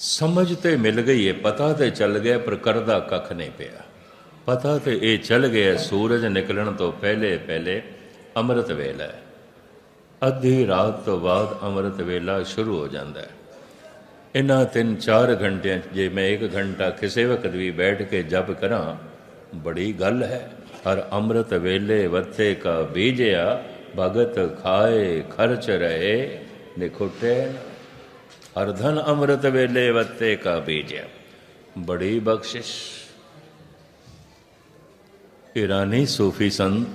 ਸਮਝ ਤੇ ਮਿਲ ਗਈ ਏ, ਪਤਾ ਤੇ ਚੱਲ ਗਿਆ ਪਰ ਕਰਦਾ ਕੱਖ ਨਹੀਂ ਪਿਆ। ਪਤਾ ਤੇ ਇਹ ਚੱਲ ਗਿਆ ਸੂਰਜ ਨਿਕਲਣ ਤੋਂ ਪਹਿਲੇ ਪਹਿਲੇ ਅੰਮ੍ਰਿਤ ਵੇਲਾ ਅੱਧੀ ਰਾਤ ਤੋਂ ਬਾਅਦ ਅੰਮ੍ਰਿਤ ਵੇਲਾ ਸ਼ੁਰੂ ਹੋ ਜਾਂਦਾ ਹੈ ਇਹਨਾਂ ਤਿੰਨ ਚਾਰ ਘੰਟਿਆਂ ਜੇ ਮੈਂ ਇੱਕ ਘੰਟਾ ਕਿਸੇ ਵਕਤ ਵੀ ਬੈਠ ਕੇ ਜਪ ਕਰਾਂ, ਬੜੀ ਗੱਲ ਹੈ। ਹਰ ਅੰਮ੍ਰਿਤ ਵੇਲੇ ਵੱਥੇ ਕਾ ਬੀਜਿਆ, ਭਗਤ ਖਾਏ ਖਰਚ ਰਹੇ, ਨਿਖੁੱਟੇ ਹਰ ਅੰਮ੍ਰਿਤ ਵੇਲੇ ਵੱਤੇ ਕਾ ਬੀਜਿਆ। ਬੜੀ ਬਖਸ਼ਿਸ਼। ਇਰਾਨੀ ਸੂਫੀ ਸੰਤ,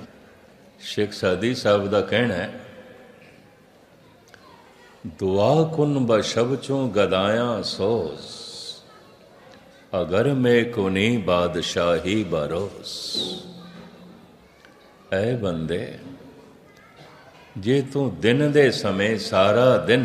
ਸ਼ੇਖ ਸਾਦੀ ਸਾਹਿਬ ਦਾ ਕਹਿਣਾ ਹੈ, ਦੁਆ ਕੁਨ ਬਸ਼ਬ ਚੋਂ ਗਦਾਇਆ ਸੋਸ ਅਗਰ ਮੇ ਕੋਨੀ ਬਾਦਸ਼ਾਹੀ ਬਰੋਸ ਐ ਬੰਦੇ, ਜੇ ਤੂੰ ਦਿਨ ਦੇ ਸਮੇਂ ਸਾਰਾ ਦਿਨ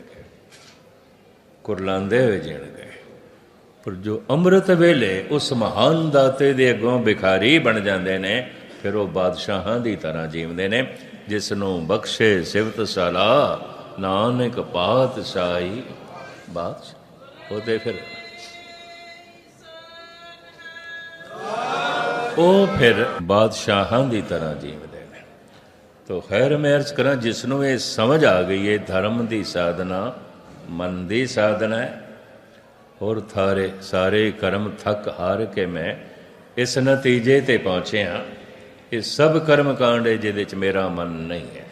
ਕੁਰਲਾਉਂਦੇ ਹੋਏ ਜੀਣਗੇ ਪਰ ਜੋ ਅੰਮ੍ਰਿਤ ਵੇਲੇ ਉਸ ਮਹਾਨ ਦਾਤੇ ਦੇ ਅੱਗੋਂ ਭਿਖਾਰੀ ਬਣ ਜਾਂਦੇ ਨੇ, ਫਿਰ ਉਹ ਬਾਦਸ਼ਾਹਾਂ ਦੀ ਤਰ੍ਹਾਂ ਜੀਵਦੇ ਨੇ, ਜਿਸ ਨੂੰ ਬਖਸ਼ੇ ਸਿਵਤ ਸਲਾ, ਨਾਨਕ ਪਾਤਸ਼ਾਹੀ ਬਾਦਸ਼ਾਹ, ਉਹਦੇ ਫਿਰ ਉਹ ਫਿਰ ਬਾਦਸ਼ਾਹਾਂ ਦੀ ਤਰ੍ਹਾਂ ਜੀਵਦੇ ਨੇ। ਤੋ ਖੈਰ ਮੈਂ ਅਰਜ਼ ਕਰਾਂ, ਜਿਸ ਨੂੰ ਇਹ ਸਮਝ ਆ ਗਈ ਹੈ ਧਰਮ ਦੀ ਸਾਧਨਾ ਮਨ ਦੀ ਸਾਧਨਾ ਹੈ। ਹੋਰ ਥਾਰੇ ਸਾਰੇ ਕਰਮ ਥੱਕ ਹਾਰ ਕੇ ਮੈਂ ਇਸ ਨਤੀਜੇ ਤੇ ਪਹੁੰਚਿਆ ਇਹ ਸਭ ਕਰਮ ਕਾਂਡ ਹੈ ਜਿਹਦੇ ਚ ਮੇਰਾ ਮਨ ਨਹੀਂ ਹੈ।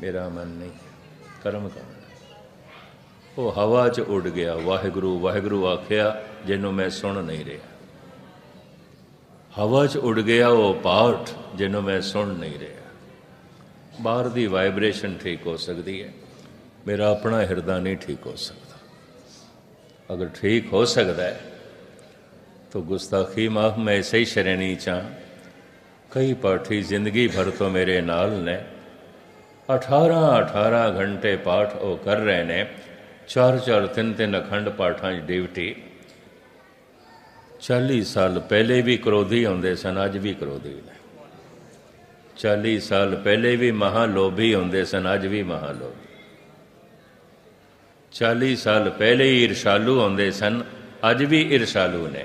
ਮੇਰਾ ਮਨ ਨਹੀਂ ਹੈ। ਕਰਮ ਕਾਂਡ। ਉਹ ਹਵਾ 'ਚ ਉੱਡ ਗਿਆ। ਵਾਹਿਗੁਰੂ ਵਾਹਿਗੁਰੂ ਆਖਿਆ, ਜਿਹਨੂੰ ਮੈਂ ਸੁਣ ਨਹੀਂ ਰਿਹਾ। ਹਵਾ 'ਚ ਉੱਡ ਗਿਆ ਉਹ ਪਾਠ, ਜਿਹਨੂੰ ਮੈਂ ਸੁਣ ਨਹੀਂ ਰਿਹਾ। ਬਾਹਰ ਦੀ ਵਾਈਬ੍ਰੇਸ਼ਨ ਠੀਕ ਹੋ ਸਕਦੀ ਹੈ। ਮੇਰਾ ਆਪਣਾ ਹਿਰਦਾ ਨਹੀਂ ਠੀਕ ਹੋ ਸਕਦਾ ਅਗਰ ਠੀਕ ਹੋ ਸਕਦਾ ਹੈ तो गुस्ताखी माफ मैं ऐसे ही श्रेणी चाह कई पाठी जिंदगी भर तो मेरे नाल ने 18 18 घंटे पाठ ਉਹ ਕਰ ਰਹੇ ਨੇ ਚਾਰ ਚਾਰ ਤਿੰਨ ਤਿੰਨ ਅਖੰਡ ਪਾਠਾਂ 'ਚ ਡਿਊਟੀ 40 ਸਾਲ ਪਹਿਲੇ ਵੀ ਕਰੋਧੀ ਹੁੰਦੇ ਸਨ ਅੱਜ ਵੀ ਕਰੋਧੀ ਨੇ 40 ਸਾਲ ਪਹਿਲੇ ਵੀ ਮਹਾ ਲੋਭੀ ਹੁੰਦੇ ਸਨ ਅੱਜ ਵੀ ਮਹਾ ਲੋਭੀ 40 ਸਾਲ ਪਹਿਲੇ ਹੀ ਈਰਸ਼ਾਲੂ ਆਉਂਦੇ ਸਨ, ਅੱਜ ਵੀ ਈਰਸ਼ਾਲੂ ਨੇ।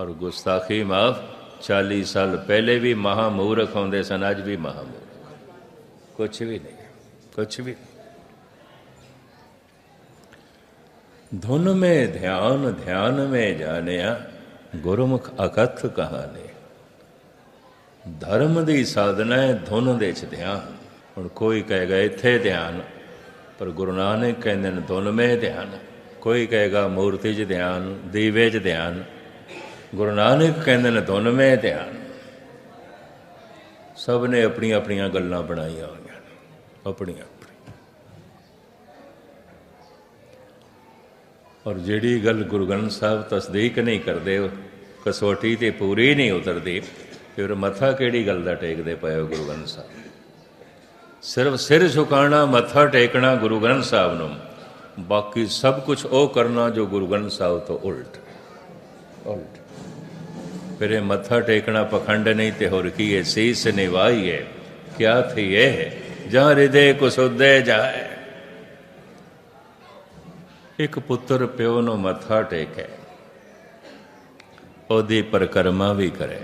ਔਰ ਗੁਸਤਾਖੀ ਮਾਫ 40 ਸਾਲ ਪਹਿਲੇ ਵੀ ਮਹਾ ਆਉਂਦੇ ਸਨ, ਅੱਜ ਵੀ ਮਹਾ ਮੂਰਖ ਕੁਛ ਵੀ ਨਹੀਂ, ਕੁਛ ਵੀ ਧੁਨ ਮੇ ਧਿਆਨ ਧਿਆਨ ਮੇ ਜਾਣਿਆ, ਗੁਰਮੁਖ ਅਕਥ ਕਹਾਣੀ। ਧਰਮ ਦੀ ਸਾਧਨਾ ਹੈ, ਧੁਨ ਦੇ ਚ ਧਿਆਨ। ਹੁਣ ਕੋਈ ਕਹੇਗਾ, ਇੱਥੇ ਧਿਆਨ। ਪਰ ਗੁਰੂ ਨਾਨਕ ਕਹਿੰਦੇ ਨੇ, ਧੁਨ ਮੇ ਧਿਆਨ, ਕੋਈ ਕਹੇਗਾ ਮੂਰਤੀ 'ਚ ਧਿਆਨ, ਦੀਵੇ 'ਚ ਧਿਆਨ। ਗੁਰੂ ਨਾਨਕ ਕਹਿੰਦੇ ਨੇ, ਧੁਨ ਮੇ ਧਿਆਨ। ਸਭ ਨੇ ਆਪਣੀਆਂ ਆਪਣੀਆਂ ਗੱਲਾਂ ਬਣਾਈਆਂ ਹੋਈਆਂ ਆਪਣੀਆਂ ਔਰ ਜਿਹੜੀ ਗੱਲ ਗੁਰੂ ਗ੍ਰੰਥ ਸਾਹਿਬ ਤਸਦੀਕ ਨਹੀਂ ਕਰਦੇ, ਉਹ ਕਸੌਟੀ ਤੇ ਪੂਰੀ ਨਹੀਂ ਉਤਰਦੀ ਫਿਰ ਮੱਥਾ ਕਿਹੜੀ ਗੱਲ ਦਾ ਟੇਕਦੇ ਪਏ ਹੋ ਗੁਰੂ ਗ੍ਰੰਥ ਸਾਹਿਬ? ਸਿਰਫ ਸਿਰ ਝੁਕਾਣਾ, ਮੱਥਾ ਟੇਕਣਾ ਗੁਰੂ ਗ੍ਰੰਥ ਸਾਹਿਬ ਨੂੰ। ਬਾਕੀ ਸਭ ਕੁਝ ਉਹ ਕਰਨਾ ਜੋ ਗੁਰੂ ਗ੍ਰੰਥ ਸਾਹਿਬ ਤੋਂ ਉਲਟ। ਉਲਟ। ਫਿਰ ਇਹ ਮੱਥਾ ਟੇਕਣਾ ਪਖੰਡ ਨਹੀਂ ਤੇ ਹੋਰ ਕੀ ਹੈ? ਸੀਸ ਨਿਵਾਈਏ ਕਿਆ ਥੀ ਇਹ? ਜਾਂ ਹਿਰਦੇ ਕੁਸੁੱਦੇ ਜਾਏ। ਇੱਕ ਪੁੱਤਰ ਪਿਓ ਨੂੰ ਮੱਥਾ ਟੇਕੇ। ਉਹਦੀ ਪਰਕਰਮਾ ਵੀ ਕਰੇ।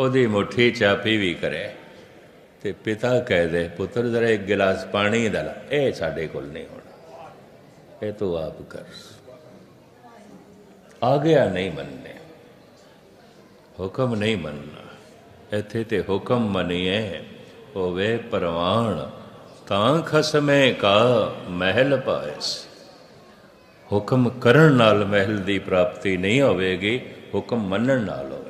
ਉਹਦੀ ਮੁਠੀ ਚਾਪੀ ਵੀ ਕਰੇ। ਤੇ ਪਿਤਾ ਕਹਿ ਦੇ, ਪੁੱਤਰ, ਜ਼ਰਾ ਇੱਕ ਗਿਲਾਸ ਪਾਣੀ ਦਾ ਲੈ। ਇਹ ਸਾਡੇ ਕੋਲ ਨਹੀਂ ਹੋਣਾ। ਇਹ ਤੂੰ ਆਪ ਕਰ। ਆ ਗਿਆ ਨਹੀਂ ਮੰਨਨੇ ਹੁਕਮ ਨਹੀਂ ਮੰਨਣਾ। ਇੱਥੇ ਤੇ ਹੁਕਮ ਮੰਨੀਏ ਹੋਵੇ ਪਰਵਾਣ। ਤਾਂ ਖਸਮੇ ਕਾ ਮਹਿਲ ਪਾਇਸ। ਹੁਕਮ ਕਰਨ ਨਾਲ ਮਹਿਲ ਦੀ ਪ੍ਰਾਪਤੀ ਨਹੀਂ ਹੋਵੇਗੀ, ਹੁਕਮ ਮੰਨਣ ਨਾਲ ਹੋਵੇ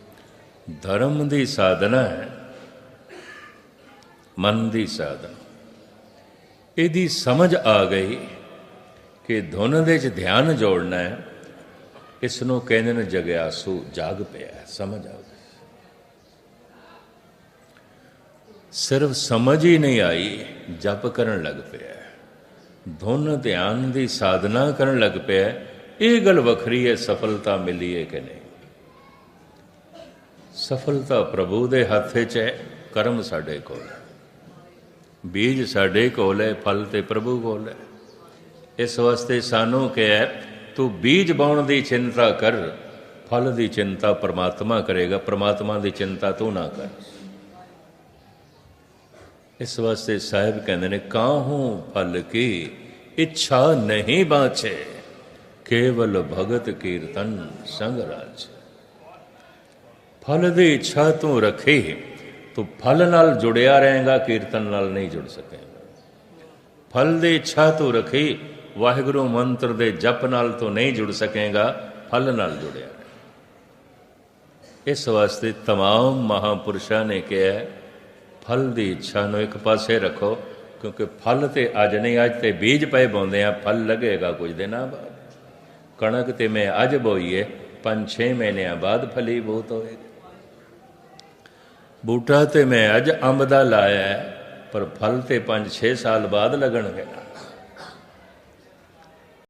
ਧਰਮ ਦੀ ਸਾਧਨਾ ਹੈ, ਮਨ ਦੀ ਸਾਧਨਾ। ਇਹਦੀ ਸਮਝ ਆ ਗਈ ਕਿ ਧੁਨ ਦੇ ਚ ਧਿਆਨ ਜੋੜਨਾ ਹੈ ਇਸ ਨੂੰ ਕਹਿੰਦੇ ਨੇ ਜਗਿਆਸੂ, ਜਾਗ ਪਿਆ ਸਮਝ ਆ ਗਈ। ਸਿਰਫ ਸਮਝ ਹੀ ਨਹੀਂ ਆਈ, ਜਪ ਕਰਨ ਲੱਗ ਪਿਆ ਧੁਨ ਧਿਆਨ ਦੀ ਸਾਧਨਾ ਕਰਨ ਲੱਗ ਪਿਆ ਇਹ ਗੱਲ ਵੱਖਰੀ ਹੈ, ਸਫਲਤਾ ਮਿਲੀ ਹੈ ਕਿ ਨਹੀਂ। ਸਫਲਤਾ ਪ੍ਰਭੂ ਦੇ ਹੱਥ 'ਚ ਹੈ, ਕਰਮ ਸਾਡੇ ਕੋਲ ਹੈ। ਬੀਜ ਸਾਡੇ ਕੋਲ ਹੈ, ਫਲ ਤੇ ਪ੍ਰਭੂ ਕੋਲ ਹੈ। ਇਸ ਵਾਸਤੇ ਸਾਨੂੰ ਕਿਹਾ ਤੂੰ ਬੀਜ ਬਾਉਣ ਦੀ ਚਿੰਤਾ ਕਰ, ਫਲ ਦੀ ਚਿੰਤਾ ਪ੍ਰਮਾਤਮਾ ਕਰੇਗਾ, ਪ੍ਰਮਾਤਮਾ ਦੀ ਚਿੰਤਾ ਤੂੰ ਨਾ ਕਰ। ਇਸ ਵਾਸਤੇ ਸਾਹਿਬ ਕਹਿੰਦੇ ਨੇ, ਕਾਹੂ ਫਲ ਕੀ ਇੱਛਾ ਨਹੀਂ ਬਾਚੇ ਕੇਵਲ ਭਗਤ ਕੀਰਤਨ ਸੰਗ ਰਾਜ। ਫਲ ਦੀ ਇੱਛਾ ਤੂੰ ਰੱਖੀ ਤੂੰ ਫਲ ਨਾਲ ਜੁੜਿਆ ਰਹੇਗਾ ਕੀਰਤਨ ਨਾਲ ਨਹੀਂ ਜੁੜ ਸਕੇਗਾ ਫਲ ਦੀ ਇੱਛਾ ਤੂੰ ਰੱਖੀ ਵਾਹਿਗੁਰੂ ਮੰਤਰ ਦੇ ਜਪ ਨਾਲ ਤੂੰ ਨਹੀਂ ਜੁੜ ਸਕੇਗਾ ਫਲ ਨਾਲ ਜੁੜਿਆ ਰਹੇ ਇਸ ਵਾਸਤੇ तमाम ਮਹਾਪੁਰਸ਼ਾਂ ਨੇ ਕਿਹਾ ਹੈ, ਫਲ ਦੀ ਇੱਛਾ ਨੂੰ ਇੱਕ ਪਾਸੇ ਰੱਖੋ ਕਿਉਂਕਿ ਫਲ ਤੇ ਅੱਜ ਨਹੀਂ ਅੱਜ ਤੇ ਬੀਜ ਪਏ ਬੋਂਦੇ ਆ ਫਲ ਲੱਗੇਗਾ ਕੁਝ ਦਿਨਾਂ ਬਾਅਦ ਕਣਕ ਤੇ ਮੈਂ ਅੱਜ ਬੋਈਏ 5-6 ਮਹੀਨਿਆਂ ਬਾਅਦ ਫਲੀ ਬਹੁਤ ਹੋਏਗੀ ਬੂਟਾ ਤੇ ਮੈਂ ਅੱਜ ਅੰਬ ਦਾ ਲਾਇਆ ਪਰ ਫਲ ਤੇ 5-6 ਸਾਲ ਬਾਅਦ ਲੱਗਣਗੇ।